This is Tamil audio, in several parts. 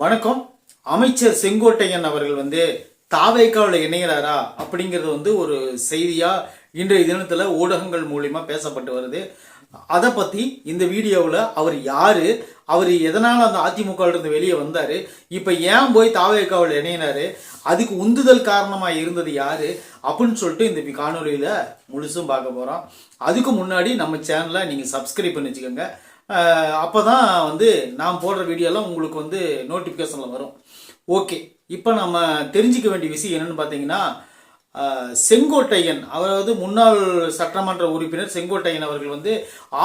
வணக்கம். அமைச்சர் செங்கோட்டையன் அவர்கள் வந்து தாவேக்காவில் இணைகிறாரா அப்படிங்கிறது வந்து ஒரு செய்தியா இன்றைய தினத்துல ஊடகங்கள் மூலியமா பேசப்பட்டு வருது. அதை பத்தி இந்த வீடியோவில் அவர் யாரு அவர் எதனால அந்த அதிமுக இருந்து வெளியே வந்தாரு இப்ப ஏன் போய் தாவேக்காவில் இணையினாரு அதுக்கு உந்துதல் காரணமா இருந்தது யாரு அப்படின்னு சொல்லிட்டு இந்த காணொலியில முழுசும் பார்க்க போறோம். அதுக்கு முன்னாடி நம்ம சேனலை நீங்க சப்ஸ்கிரைப் பண்ணி வச்சுக்கோங்க. அப்போ தான் வந்து நான் போடுற வீடியோலாம் உங்களுக்கு வந்து நோட்டிஃபிகேஷனில் வரும். ஓகே இப்போ நம்ம தெரிஞ்சுக்க வேண்டிய விஷயம் என்னன்னு பார்த்தீங்கன்னா செங்கோட்டையன் அதாவது முன்னாள் சட்டமன்ற உறுப்பினர் செங்கோட்டையன் அவர்கள் வந்து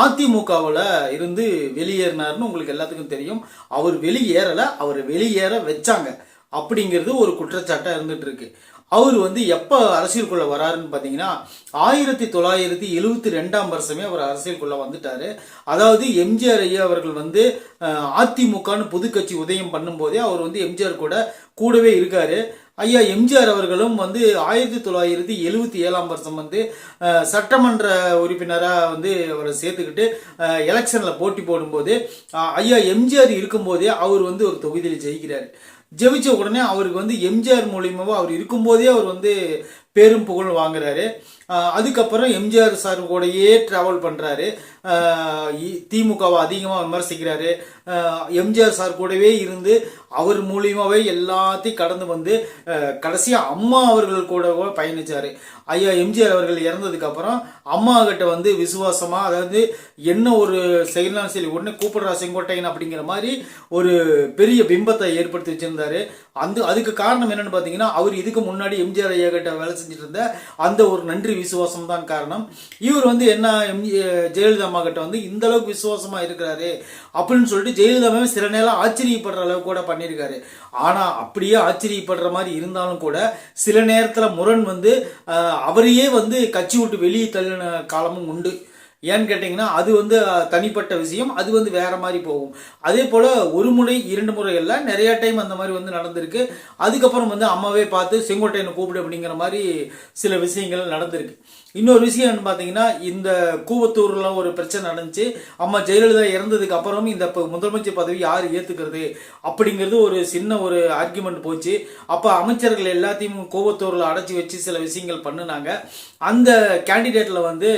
அதிமுகவில் இருந்து வெளியேறினார்னு உங்களுக்கு எல்லாத்துக்கும் தெரியும். அவர் வெளியேறலை அவர் வெளியேற வச்சாங்க. அப்படிங்கிறது ஒரு குற்றச்சாட்டாக இருந்துட்டு இருக்கு. அவர் வந்து எப்போ அரசியலுக்குள்ளே வராருன்னு பார்த்தீங்கன்னா ஆயிரத்தி தொள்ளாயிரத்தி எழுவத்தி ரெண்டாம் வருஷமே அவர் அரசியலுக்குள்ளே வந்துட்டார். அதாவது எம்ஜிஆர் ஐயா அவர்கள் வந்து அதிமுகன்னு புதுக்கட்சி உதயம் பண்ணும்போதே அவர் வந்து எம்ஜிஆர் கூட கூடவே இருக்கார். ஐயா எம்ஜிஆர் அவர்களும் வந்து ஆயிரத்தி தொள்ளாயிரத்தி எழுவத்தி ஏழாம் வருஷம் வந்து சட்டமன்ற உறுப்பினராக வந்து அவரை சேர்த்துக்கிட்டு எலெக்ஷனில் போட்டி போடும்போது ஐயா எம்ஜிஆர் இருக்கும்போதே அவர் வந்து ஒரு தொகுதியில் ஜெயிக்கிறார். ஜெபிச்ச உடனே அவருக்கு வந்து எம்ஜிஆர் மூலியமாவோ அவர் இருக்கும்போதே அவர் வந்து பேரும் புகழ் வாங்குறாரு. அதுக்கப்புறம் எம்ஜிஆர் சார் கூடயே ட்ராவல் பண்ணுறாரு திமுகவை அதிகமாக விமர்சிக்கிறாரு. எம்ஜிஆர் சார் கூடவே இருந்து அவர் மூலியமாகவே எல்லாத்தையும் கடந்து வந்து கடைசியாக அம்மா அவர்கள் கூட பயணித்தார் ஐயா எம்ஜிஆர் அவர்கள் இறந்ததுக்கப்புறம் அம்மா கிட்ட வந்து விசுவாசமாக அதாவது என்ன ஒரு செயல்னாலும் சரி உடனே கூப்பிடுறா செங்கோட்டையன் அப்படிங்கிற மாதிரி ஒரு பெரிய பிம்பத்தை ஏற்படுத்தி வச்சுருந்தாரு. அந்த அதுக்கு காரணம் என்னன்னு பார்த்தீங்கன்னா அவர் இதுக்கு முன்னாடி எம்ஜிஆர் ஐயா கிட்ட வேலை செஞ்சுட்டு இருந்த அந்த ஒரு நன்றி விசுவாசம் தான் காரணம். இவர் வந்து என்ன எம் ஜெயலலிதா அம்மா கிட்ட வந்து இந்த அளவுக்கு விசுவாசமா இருக்கிறாரு அப்படின்னு சொல்லிட்டு ஜெயலலிதாவே சில நேரம் ஆச்சரியப்படுற அளவுக்கு கூட பண்ணியிருக்காரு. ஆனா அப்படியே ஆச்சரியப்படுற மாதிரி இருந்தாலும் கூட சில நேரத்துல முரண் வந்து அவரையே வந்து கட்சி விட்டு வெளியே தள்ளின காலமும் உண்டு. ஏன்னு கேட்டிங்கன்னா அது வந்து தனிப்பட்ட விஷயம் அது வந்து வேற மாதிரி போகும். அதே போல் ஒரு முறை இரண்டு முறையில் நிறைய டைம் அந்த மாதிரி வந்து நடந்திருக்கு. அதுக்கப்புறம் வந்து அம்மாவே பார்த்து செங்கோட்டையனை கூப்பிடு அப்படிங்கிற மாதிரி சில விஷயங்கள் நடந்திருக்கு. இன்னொரு விஷயம் பார்த்தீங்கன்னா இந்த கூவத்தூரில் ஒரு பிரச்சனை நடந்துச்சு. அம்மா ஜெயலலிதா இறந்ததுக்கு அப்புறம் இந்த முதலமைச்சர் பதவி யார் ஏற்றுக்கிறது அப்படிங்கிறது ஒரு சின்ன ஒரு ஆர்குமெண்ட் போச்சு. அப்போ அமைச்சர்கள் எல்லாத்தையும் கூவத்தூரில் அடைச்சி வச்சு சில விஷயங்கள் பண்ணுனாங்க. அந்த கேண்டிடேட்டில் வந்து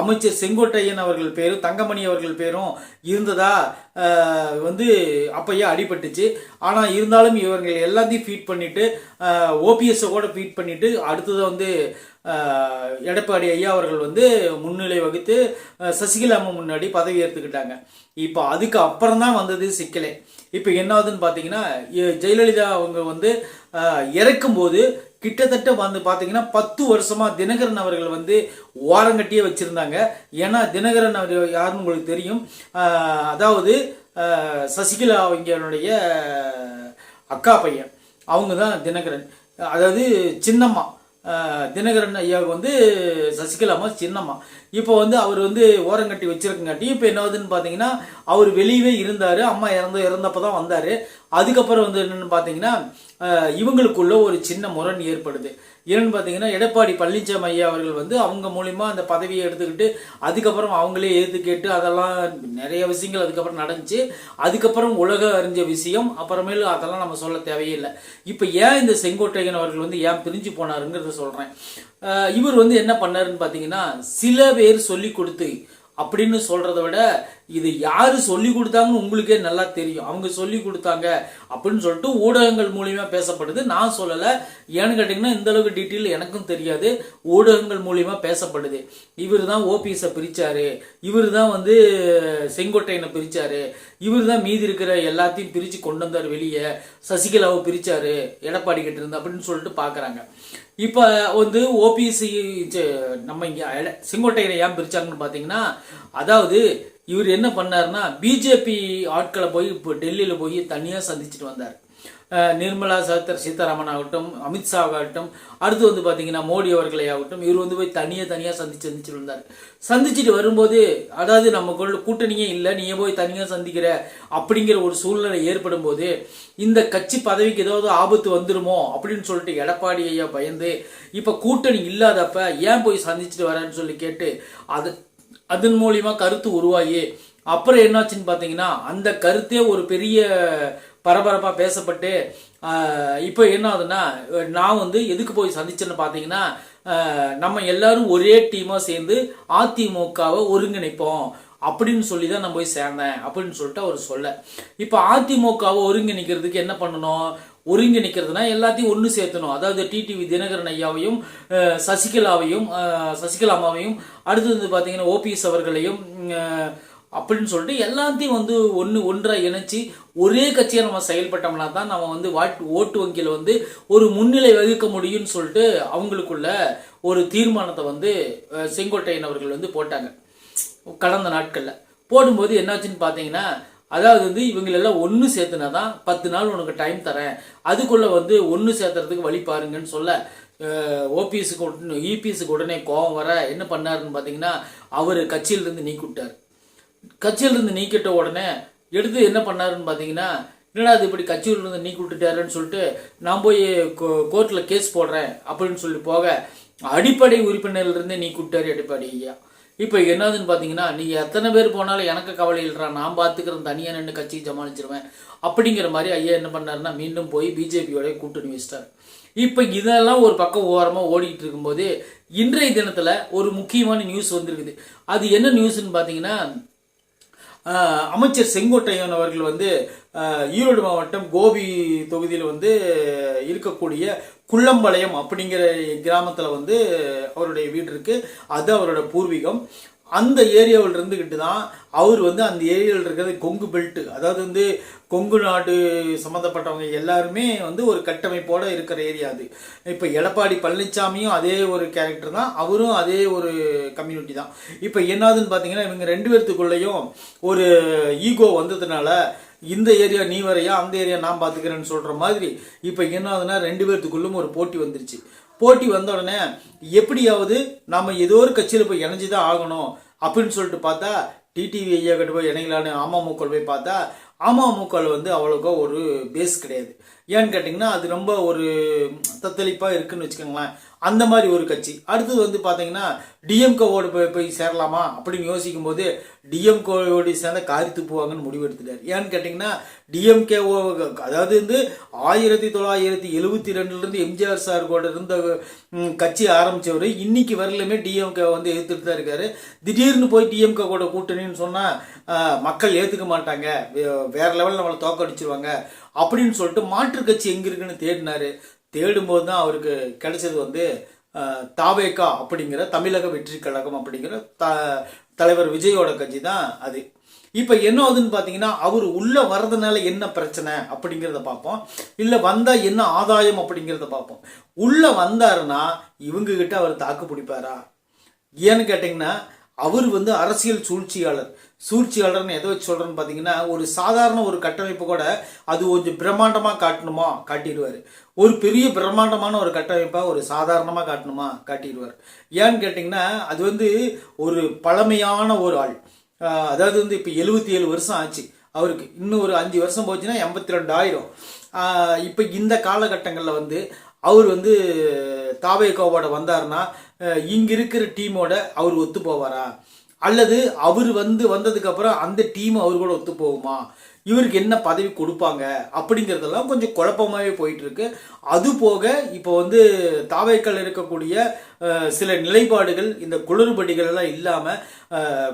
அமைச்சர் செங்கோட்டையன் அவர்கள் பேரும் தங்கமணி அவர்கள் பேரும் இருந்ததா வந்து அப்பயே அடிபட்டுச்சு. ஆனால் இருந்தாலும் இவர்கள் எல்லாத்தையும் ஃபீட் பண்ணிவிட்டு ஓபிஎஸ்ஸை கூட ஃபீட் பண்ணிவிட்டு அடுத்தது வந்து எடப்பாடி ஐயா அவர்கள் வந்து முன்னிலை வகித்து ஆஹ், சசிகலா அம்மா முன்னாடி பதவி ஏற்றுக்கிட்டாங்க இப்போ அதுக்கு அப்புறம் தான் வந்தது சிக்கலே. இப்போ என்னாவதுன்னு பார்த்தீங்கன்னா ஜெயலலிதா அவங்க வந்து இறக்கும்போது கிட்டத்தட்ட வந்து பார்த்தீங்கன்னா பத்து வருஷமாக தினகரன் அவர்கள் வந்து ஓரங்கட்டியே வச்சுருந்தாங்க. ஏன்னா தினகரன் அவர் யாருன்னு உங்களுக்கு தெரியும். அதாவது சசிகலா அவங்களுடைய அக்கா பையன். அவங்க தான் தினகரன். அதாவது சின்னம்மா. தினகரன் ஐயாவுக்கு வந்து சசிகலா சின்னம்மா. இப்போ வந்து அவர் வந்து ஓரங்கட்டி வச்சிருக்கங்காட்டி இப்போ என்னாவதுன்னு பார்த்தீங்கன்னா அவர் வெளியவே இருந்தார் அம்மா இறந்து இறந்தப்போ தான் வந்தார். அதுக்கப்புறம் வந்து என்னென்னு பார்த்தீங்கன்னா இவங்களுக்குள்ள ஒரு சின்ன முரண் ஏற்படுது. ஏன்னு பார்த்தீங்கன்னா எடப்பாடி பழனிசாமி ஐயா அவர்கள் வந்து அவங்க மூலிமா அந்த பதவியை எடுத்துக்கிட்டு அதுக்கப்புறம் அவங்களே ஏற்று கேட்டு அதெல்லாம் நிறைய விஷயங்கள் அதுக்கப்புறம் நடந்துச்சு. அதுக்கப்புறம் உலக அறிஞ்ச விஷயம் அப்புறமேலு அதெல்லாம் நம்ம சொல்ல தேவையில்லை. இப்போ ஏன் இந்த செங்கோட்டையன் அவர்கள் வந்து ஏன் பிரிஞ்சு போனாருங்கிறத சொல்கிறேன் இவர் வந்து என்ன பண்ணாருன்னு பார்த்தீங்கன்னா சில பேர் சொல்லி கொடுத்து அப்படின்னு சொல்கிறத விட இது யாரு சொல்லி கொடுத்தாங்கன்னு உங்களுக்கே நல்லா தெரியும். அவங்க சொல்லி கொடுத்தாங்க அப்படின்னு சொல்லிட்டு ஊடகங்கள் மூலியமா பேசப்படுது. நான் சொல்லலை. ஏன்னு கேட்டீங்கன்னா இந்த அளவுக்கு டீட்டெயில் எனக்கும் தெரியாது. ஊடகங்கள் மூலியமா பேசப்படுது. இவர் தான் ஓபிஎஸை பிரிச்சாரு. இவர் தான் வந்து செங்கோட்டையனை பிரிச்சாரு. இவர் தான் மீதி இருக்கிற எல்லாத்தையும் பிரிச்சு கொண்டு வந்தார் வெளியே. சசிகலாவை பிரிச்சாரு. எடப்பாடி கிட்ட இருந்து அப்படின்னு சொல்லிட்டு பாக்குறாங்க. இப்போ வந்து ஓபிஎஸ்சி நம்ம இங்கே செங்கோட்டையனை ஏன் பிரிச்சாங்கன்னு பார்த்தீங்கன்னா அதாவது இவர் என்ன பண்ணாருன்னா பிஜேபி ஆட்களை போய் இப்போ டெல்லியில் போய் தனியாக சந்திச்சுட்டு வந்தார். நிர்மலா சத்தர் சீதாராமன் ஆகட்டும் அமித்ஷா ஆகட்டும் அடுத்து வந்து பார்த்தீங்கன்னா மோடி அவர்களை ஆகட்டும் இவர் வந்து போய் தனியாக தனியாக சந்திச்சு சந்திச்சுட்டு வந்தார். சந்திச்சுட்டு வரும்போது அதாவது நமக்குள்ள கூட்டணியே இல்லை நீ போய் தனியாக சந்திக்கிற அப்படிங்கிற ஒரு சூழ்நிலை ஏற்படும் போது இந்த கட்சி பதவிக்கு ஏதாவது ஆபத்து வந்துருமோ அப்படின்னு சொல்லிட்டு எடப்பாடி ஐயா பயந்து இப்போ கூட்டணி இல்லாதப்ப ஏன் போய் சந்திச்சுட்டு வரேன்னு சொல்லி கேட்டு அது அதன் மூலியமா கருத்து உருவாகி அப்புறம் என்னாச்சுன்னு பார்த்தீங்கன்னா அந்த கருத்தே ஒரு பெரிய பரபரப்பாக பேசப்பட்டு இப்போ என்ன ஆகுதுன்னா நான் வந்து எதுக்கு போய் சந்திச்சேன்னு பார்த்தீங்கன்னா நம்ம எல்லாரும் ஒரே டீமாக சேர்ந்து அதிமுகவை ஒருங்கிணைப்போம். அப்படின்னு சொல்லி தான் நான் போய் சேர்ந்தேன். அப்படின்னு சொல்லிட்டு அவர் சொல்ல. இப்போ அதிமுகவை ஒருங்கிணைக்கிறதுக்கு என்ன பண்ணணும்? ஒருங்கிணைக்கிறதுனா எல்லாத்தையும் ஒன்று சேர்த்தணும். அதாவது டிடிவி தினகரன் ஐயாவையும் சசிகலாவையும் சசிகலா அம்மாவையும் அடுத்தது வந்து பார்த்தீங்கன்னா ஓபிஎஸ் அவர்களையும் அப்படின்னு சொல்லிட்டு எல்லாத்தையும் வந்து ஒன்று ஒன்றாக இணைச்சி ஒரே கட்சியாக நம்ம செயல்பட்டோம்னா தான் நம்ம வந்து வாட் ஓட்டு வங்கியில் வந்து ஒரு முன்னிலை வகிக்க முடியும்னு சொல்லிட்டு அவங்களுக்குள்ள ஒரு தீர்மானத்தை வந்து செங்கோட்டையன் அவர்கள் வந்து போட்டாங்க. கடந்த நாட்களில். போடும்போது என்னாச்சுன்னு பார்த்தீங்கன்னா அதாவது வந்து இவங்களெல்லாம் ஒன்று சேர்த்துனா தான் பத்து நாள் உனக்கு டைம் தரேன். அதுக்குள்ளே வந்து ஒன்று சேர்த்துறதுக்கு வழி பாருங்கன்னு சொல்ல ஓபிஎஸ்க்கு உடனே இபிஎஸ்க்கு உடனே கோவம் வர என்ன பண்ணாருன்னு பார்த்தீங்கன்னா அவர் கட்சியிலிருந்து நீக்கிவிட்டார் கட்சியிலிருந்து நீக்கிட்ட உடனே எடுத்து என்ன பண்ணாருன்னு பார்த்தீங்கன்னா என்னடா அது இப்படி கட்சியிலிருந்து நீக்கி விட்டுட்டாருன்னு சொல்லிட்டு நான் போய் கோர்ட்டில் கேஸ் போடுறேன் அப்படின்னு சொல்லி போக அடிப்படை உறுப்பினர்லேருந்தே நீக்கி அடிப்படையாக ஐயா. இப்போ என்னதுன்னு பார்த்தீங்கன்னா நீங்கள் எத்தனை பேர் போனாலும் எனக்கு கவலை இல்லைடா நான் பார்த்துக்கிறேன் தனியாக நின்று கட்சியை சமாளிச்சிருவேன். அப்படிங்கிற மாதிரி ஐயா என்ன பண்ணாருன்னா மீண்டும் போய் பிஜேபியோட கூட்டணி வச்சிட்டார். இப்போ இதெல்லாம் ஒரு பக்கம் ஓரமாக ஓடிக்கிட்டு இருக்கும்போது இன்றைய தினத்தில் ஒரு முக்கியமான நியூஸ் வந்திருக்குது. அது என்ன நியூஸ்ன்னு பார்த்தீங்கன்னா அமைச்சர் செங்கோட்டையன் அவர்கள் வந்து ஈரோடு மாவட்டம் கோபி தொகுதியில் வந்து இருக்கக்கூடிய குள்ளம்பாளையம் அப்படிங்கிற கிராமத்தில் வந்து அவருடைய வீடு இருக்குது அது அவரோட பூர்வீகம். அந்த ஏரியாவில் இருந்துக்கிட்டு தான் அவர் வந்து அந்த ஏரியாவில் இருக்கிறது கொங்கு பெல்ட்டு அதாவது வந்து கொங்கு நாடு சம்மந்தப்பட்டவங்க எல்லாருமே வந்து ஒரு கட்டமைப்போடு இருக்கிற ஏரியா அது. இப்போ எடப்பாடி பழனிசாமியும் அதே ஒரு கேரக்டர் தான். அவரும் அதே ஒரு கம்யூனிட்டி தான். இப்போ என்னதுன்னு பார்த்தீங்கன்னா இவங்க ரெண்டு பேர்த்துக்குள்ளேயும் ஒரு ஈகோ வந்ததுனால இந்த ஏரியா நீ வரையா அந்த ஏரியா நான் பார்த்துக்கிறேன்னு சொல்கிற மாதிரி இப்போ என்ன ஆகுதுன்னா ரெண்டு பேர்த்துக்குள்ளும் ஒரு போட்டி வந்துருச்சு. போட்டி வந்த உடனே எப்படியாவது நம்ம ஏதோ ஒரு கட்சியில் போய் இணைஞ்சு தான் ஆகணும் அப்படின்னு சொல்லிட்டு பார்த்தா டிடிவி ஐயா கிட்ட போய் இணைங்களான்னு அமமுக போய் பார்த்தா அமமுக வந்து அவ்வளோக்கா ஒரு பேஸ் கிடையாது. ஏன்னு கேட்டிங்கன்னா அது ரொம்ப ஒரு தத்தளிப்பாக இருக்குன்னு வச்சுக்கோங்களேன். அந்த மாதிரி ஒரு கட்சி. அடுத்தது வந்து பார்த்தீங்கன்னா டிஎம்கோவோடு போய் போய் சேரலாமா அப்படின்னு யோசிக்கும் போது டிஎம்கோவோடு சேர்ந்த காரி துப்புவாங்கன்னு முடிவு எடுத்துட்டார் ஏன்னு கேட்டிங்கன்னா டிஎம்கேஓ அதாவது வந்து ஆயிரத்தி தொள்ளாயிரத்தி எழுபத்தி ரெண்டுலேருந்து எம்ஜிஆர் சார் கூட இருந்த கட்சி ஆரம்பித்தவர் இன்னைக்கு வரலுமே டிஎம்கே வந்து எதிர்த்துட்டு தான் இருக்காரு. திடீர்னு போய் டிஎம்கே கூட கூட்டணின்னு சொன்னால் மக்கள் ஏற்றுக்க மாட்டாங்க. வேறு வேற லெவலில் நம்மளை தோக்கடிச்சிருவாங்க. அப்படின்னு சொல்லிட்டு மாற்று கட்சி எங்கே இருக்குன்னு தேடினாரு. தேடும்போது தான் அவருக்கு கிடைச்சது வந்து அஹ், தாவேகா அப்படிங்கிற தமிழக வெற்றி கழகம் அப்படிங்கிற த தலைவர் விஜயோட கட்சி தான் அது. இப்போ என்ன ஆகுதுன்னு பார்த்தீங்கன்னா அவர் உள்ளே வர்றதுனால என்ன பிரச்சனை அப்படிங்கிறத பார்ப்போம். இல்லை வந்தால் என்ன ஆதாயம் அப்படிங்கிறத பார்ப்போம். உள்ளே வந்தாருன்னா இவங்ககிட்ட அவர் தாக்கு பிடிப்பாரா? ஏன்னு கேட்டிங்கன்னா அவர் வந்து அரசியல் சூழ்ச்சியாளர். சூழ்ச்சியாளர்னு எதை வச்சு சொல்கிறேன்னு பார்த்தீங்கன்னா ஒரு சாதாரண ஒரு கட்டமைப்பு கூட அது கொஞ்சம் பிரம்மாண்டமாக காட்டணுமா? காட்டிடுவார். ஒரு பெரிய பிரம்மாண்டமான ஒரு கட்டமைப்பாக ஒரு சாதாரணமாக காட்டணுமா? காட்டிடுவார். ஏன்னு கேட்டிங்கன்னா அது வந்து ஒரு பழமையான ஒரு ஆள். அதாவது வந்து இப்போ எழுபத்தி ஏழு வருஷம் ஆச்சு அவருக்கு. இன்னும் ஒரு அஞ்சு வருஷம் போச்சுன்னா எண்பத்தி ரெண்டு ஆயிரம் இப்போ இந்த காலகட்டங்களில் வந்து அவர் வந்து தாவேகோவோட வந்தாருன்னா அஹ் இங்கே இருக்கிற டீமோட அவர் ஒத்து போவாரா அல்லது அவர் வந்து வந்ததுக்கு அப்புறம் அந்த டீம் அவர் கூட ஒத்து போகுமா இவருக்கு என்ன பதவி கொடுப்பாங்க அப்படிங்கிறதெல்லாம் கொஞ்சம் குழப்பமாகவே போயிட்டுருக்கு. அது போக இப்போ வந்து தாவைக்கல் இருக்கக்கூடிய சில நிலைப்பாடுகள் இந்த குளறுபடிகளெல்லாம் இல்லாமல்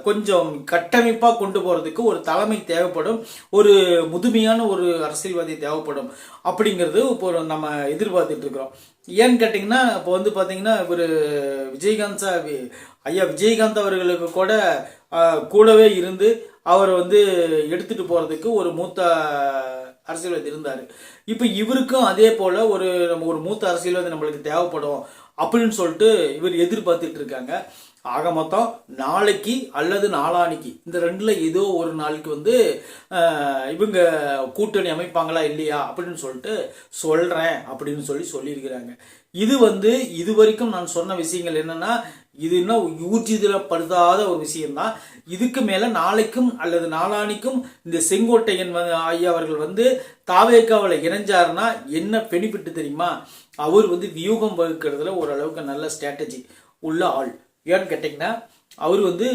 கொஞ்சம் கட்டமைப்பாக கொண்டு போகிறதுக்கு ஒரு தலைமை தேவைப்படும். ஒரு முதுமையான ஒரு அரசியல்வாதி தேவைப்படும். அப்படிங்கிறது இப்போ நம்ம எதிர்பார்த்துட்டு இருக்கிறோம். ஏன்னு கேட்டிங்கன்னா இப்போ வந்து பார்த்தீங்கன்னா ஒரு விஜயகாந்த் ஐயா விஜயகாந்த் அவர்களுக்கு கூட கூடவே இருந்து அவரை வந்து எடுத்துட்டு போறதுக்கு ஒரு மூத்த அரசியல்வாதி இருந்தார். இப்போ இவருக்கும் அதே போல ஒரு நம்ம ஒரு மூத்த அரசியல்வாதி நம்மளுக்கு தேவைப்படும் அப்படின்னு சொல்லிட்டு இவர் எதிர்பார்த்துட்டு இருக்காங்க. ஆக மொத்தம் நாளைக்கு அல்லது நாளானிக்கு இந்த ரெண்டுல ஏதோ ஒரு நாளைக்கு வந்து இவங்க கூட்டணி அமைப்பாங்களா இல்லையா அப்படின்னு சொல்லிட்டு சொல்றேன் அப்படின்னு சொல்லி சொல்லியிருக்கிறாங்க. இது வந்து இது வரைக்கும் நான் சொன்ன விஷயங்கள் என்னன்னா இது இன்னும் ஊர்ஜிதப்படுத்தாத ஒரு விஷயம்தான் இதுக்கு மேலே நாளைக்கும் அல்லது நாளானிக்கும் இந்த செங்கோட்டையன் வந்து ஐயா அவர்கள் வந்து தாவேக்காவில் இணைஞ்சாருன்னா என்ன பெனிஃபிட் தெரியுமா? அவர் வந்து வியூகம் வகுக்கிறதுல ஓரளவுக்கு நல்ல ஸ்ட்ராட்டஜி உள்ள ஆள். ஏன்னு கேட்டிங்கன்னா அவர் வந்து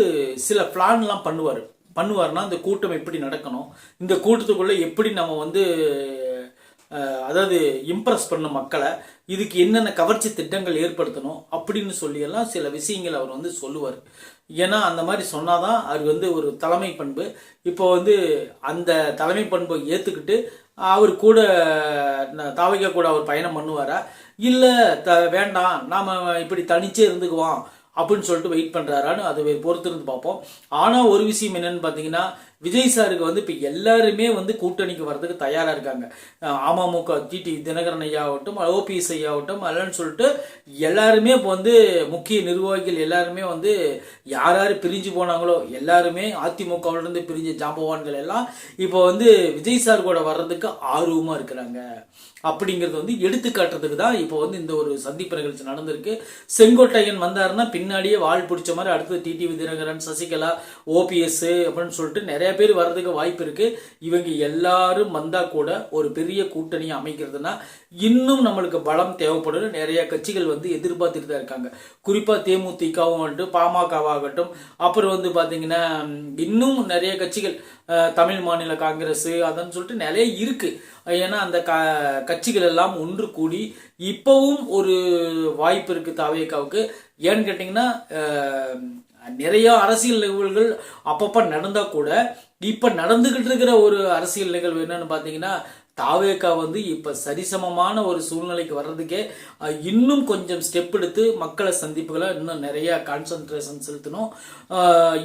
சில பிளான்லாம் பண்ணுவார். பண்ணுவார்னா இந்த கூட்டம் எப்படி நடக்கணும்? இந்த கூட்டத்துக்குள்ளே எப்படி நம்ம வந்து அதாவது இம்ப்ரெஸ் பண்ண மக்களை இதுக்கு என்னென்ன கவர்ச்சி திட்டங்கள் ஏற்படுத்தணும் அப்படின்னு சொல்லியெல்லாம் சில விஷயங்கள் அவர் வந்து சொல்லுவார். ஏன்னா அந்த மாதிரி சொன்னாதான் அது வந்து ஒரு தலைமை பண்பு. இப்போ வந்து அந்த தலைமை பண்பை ஏற்றுக்கிட்டு அவர் கூட தாவைக்க கூட அவர் பயணம் பண்ணுவாரா? இல்லை த வேண்டாம் நாம் இப்படி தனிச்சே இருந்துக்குவோம் அப்படின்னு சொல்லிட்டு வெயிட் பண்ணுறாரான்னு அதை பொறுத்து இருந்து பார்ப்போம். ஆனால் ஒரு விஷயம் என்னன்னு பார்த்தீங்கன்னா விஜய் சாருக்கு வந்து இப்போ எல்லாருமே வந்து கூட்டணிக்கு வர்றதுக்கு தயாராக இருக்காங்க. அமமுக டிடி தினகரன் ஐயா ஆகட்டும் ஓபிஎஸ் ஐயா ஆகட்டும் அல்லன்னு சொல்லிட்டு எல்லாருமே இப்போ வந்து முக்கிய நிர்வாகிகள் எல்லாருமே வந்து யார் யார் பிரிஞ்சு போனாங்களோ எல்லாருமே அதிமுகவிலிருந்து பிரிஞ்ச ஜாம்பவான்கள் எல்லாம் இப்போ வந்து விஜய் சார் கூட வர்றதுக்கு ஆர்வமாக இருக்கிறாங்க. அப்படிங்கிறது வந்து எடுத்து காட்டுறதுக்கு தான் இப்போ வந்து இந்த ஒரு சந்திப்பு நிகழ்ச்சி நடந்திருக்கு. செங்கோட்டையன் வந்தாருன்னா பின்னாடியே வாழ் பிடிச்ச மாதிரி அடுத்தது டிடிவி தினகரன் சசிகலா ஓபிஎஸ் அப்படின்னு சொல்லிட்டு நிறைய நிறைய பேர் வர்றதுக்கு வாய்ப்பு இருக்கு. இவங்க எல்லாரும் வந்தா கூட ஒரு பெரிய கூட்டணியை அமைக்கிறதுனா இன்னும் நம்மளுக்கு பலம் தேவைப்படும் நிறைய கட்சிகள் வந்து எதிர்பார்த்துட்டு தான் இருக்காங்க. குறிப்பா தேமுதிகவும் ஆகட்டும் பாமகவாகட்டும் அப்புறம் வந்து பாத்தீங்கன்னா இன்னும் நிறைய கட்சிகள் தமிழ் மாநில காங்கிரஸ் அதன்னு சொல்லிட்டு நிறைய இருக்கு. ஏன்னா அந்த க கட்சிகள் எல்லாம் ஒன்று கூடி இப்பவும் ஒரு வாய்ப்பு இருக்கு தாவேக்காவுக்கு. ஏன்னு கேட்டிங்கன்னா நிறைய அரசியல் நிகழ்வுகள் அப்பப்போ நடந்தால் கூட இப்போ நடந்துகிட்டு இருக்கிற ஒரு அரசியல் நிகழ்வு என்னன்னு பார்த்தீங்கன்னா தாவேக்கா வந்து இப்போ சரிசமமான ஒரு சூழ்நிலைக்கு வர்றதுக்கே இன்னும் கொஞ்சம் ஸ்டெப் எடுத்து மக்களை சந்திப்புகளை இன்னும் நிறையா கான்சன்ட்ரேஷன் செலுத்தணும்.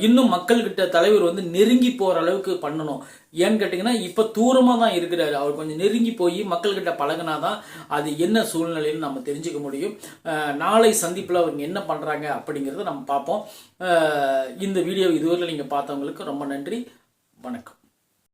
இன்னும் மக்கள்கிட்ட தலைவர் வந்து நெருங்கி போகிற அளவுக்கு பண்ணணும். ஏன்னு கேட்டிங்கன்னா இப்போ தூரமாக தான் இருக்கிறாரு. அவர் கொஞ்சம் நெருங்கி போய் மக்கள்கிட்ட பழகுனாதான் அது என்ன சூழ்நிலைன்னு நம்ம தெரிஞ்சுக்க முடியும். நாளை சந்திப்பில் அவங்க என்ன பண்ணுறாங்க அப்படிங்கிறத நம்ம பார்ப்போம். இந்த வீடியோ இதுவரையில் நீங்கள் பார்த்தவங்களுக்கு ரொம்ப நன்றி. வணக்கம்.